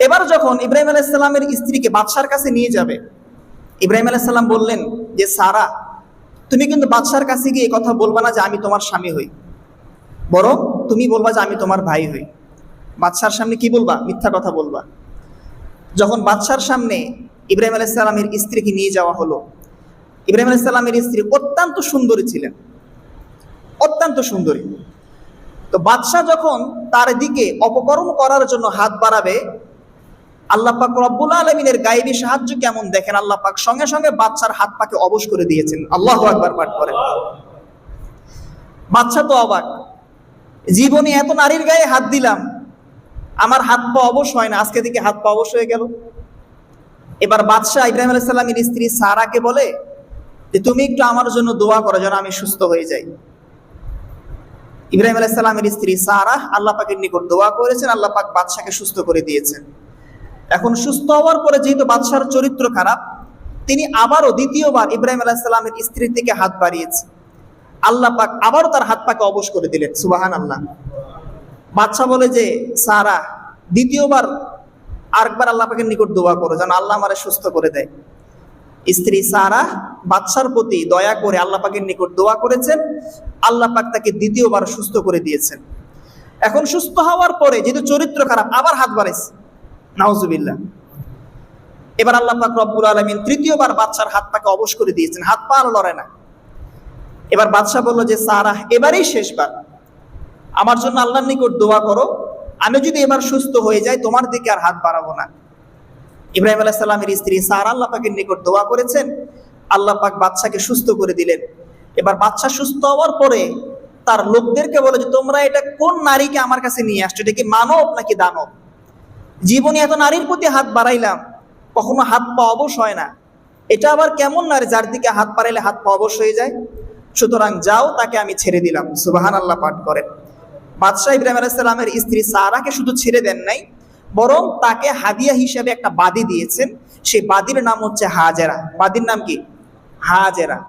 এবার যখন ইব্রাহিম আলাইসাল্লামের স্ত্রীকে বাদশার কাছে নিয়ে যাবে, ইব্রাহিম আলাইসাল্লাম বললেন যে, সারা, তুমি কিন্তু বাদশার কাছে গিয়ে কথা বলবা না যে, আমি তোমার স্বামী হই। বরং তুমি বলবা যে, আমি তোমার ভাই হই। বাদশার সামনে কি বলবা? মিথ্যা কথা বলবা। যখন বাদশার সামনে ইব্রাহিম আলাইসাল্লামের স্ত্রীকে নিয়ে যাওয়া হলো, ইব্রাহিম আলাইসাল্লামের স্ত্রী অত্যন্ত সুন্দরী ছিলেন। অত্যন্ত সুন্দরী। তো বাদশাহ যখন তার দিকে অপকর্ম করার জন্য হাত বাড়াবে আল্লাহ পাক রব্বুল আলমিনের গাইবী সাহায্য কেমন দেখেন? আল্লাহ পাক সঙ্গে সঙ্গে বাচ্চার হাত পাকে অবশ করে দিয়েছেন। আল্লাহ একবার পাঠ করেন। বাচ্চা তো অবাক। জীবনে এত নারীর গায়ে হাত দিলাম, আমার হাত পা অবশ হয় না, আজকে থেকে হাত পা অবশ হয়ে গেল। এবার বাদশাহ ইব্রাহিম আলাইসাল্লামের স্ত্রী সারাকে বলে যে, তুমি একটু আমার জন্য দোয়া করো যেন আমি সুস্থ হয়ে যাই। ইব্রাহিম আলাইসাল্লামের স্ত্রী সারা আল্লাহ পাকের নিকট দোয়া করেছেন, আল্লাহ পাক বাদশাকে সুস্থ করে দিয়েছেন। এখন সুস্থ হওয়ার পরে যেহেতু বাদশার চরিত্র খারাপ, তিনি আবারও দ্বিতীয়বার ইব্রাহিম আলাইসাল্লামের স্ত্রীর দিকে হাত বাড়িয়েছে। আল্লাহ পাক আবারও তার হাত পাকে অবশ করে দিলেন সুবাহান আল্লাহ বাদশাহ বলে যে, সারা, দ্বিতীয়বার আরেকবার আল্লাহ পাকের নিকট দোয়া করো, যেন আল্লাহ আমারে সুস্থ করে দেয়। স্ত্রী সারা, বাদশার প্রতি দয়া করে আল্লাহ পাকের নিকট দোয়া করেছেন, আল্লাহ পাক তাকে দ্বিতীয়বার সুস্থ করে দিয়েছেন। এখন সুস্থ হওয়ার পরে যেহেতু চরিত্র খারাপ, আবার হাত বাড়াইছে। নাউজুবিল্লাহ। এবার আল্লাহ পাক রব্বুল আলমিন তৃতীয়বার বাদশার হাত পাকে অবশ করে দিয়েছেন, হাত পা আর লড়ে না। এবার বাদশাহ বলল যে সারা এবারেই শেষবার। আমার জন্য আল্লাহর নিকট দোয়া করো, আমি যদি এবার সুস্থ হয়ে যাই, তোমার দিকে আর হাত বাড়াবো না। ইব্রাহিম আলাহ সাল্লামের স্ত্রী সার আল্লাহ পাকের নিকট দোয়া করেছেন, আল্লাহ পাক বাদশাকে সুস্থ করে দিলেন। এবার বাদশা সুস্থ হওয়ার পরে তার লোকদেরকে বলে যে, তোমরা এটা কোন নারীকে আমার কাছে নিয়ে আসছো? এটা কি মানব নাকি দানব? জীবনে এত নারীর প্রতি হাত বাড়াইলাম, কখনো হাত পা অবশ হয় না। এটা আবার কেমন নারী যার দিকে হাত বাড়াইলে হাত পা অবশ হয়ে যায়? সুতরাং যাও, তাকে আমি ছেড়ে দিলাম। সুবাহান আল্লাহ পাঠ করেন। বাদশাহ ইব্রাহিম আলাইসাল্লামের স্ত্রী সারাকে শুধু ছেড়ে দেন নাই, বরং তাকে হাদিয়া হিসেবে একটা বাদি দিয়েছেন। সেই বাদির নাম হচ্ছে হাজেরা। বাদির নাম কি? হাজেরা।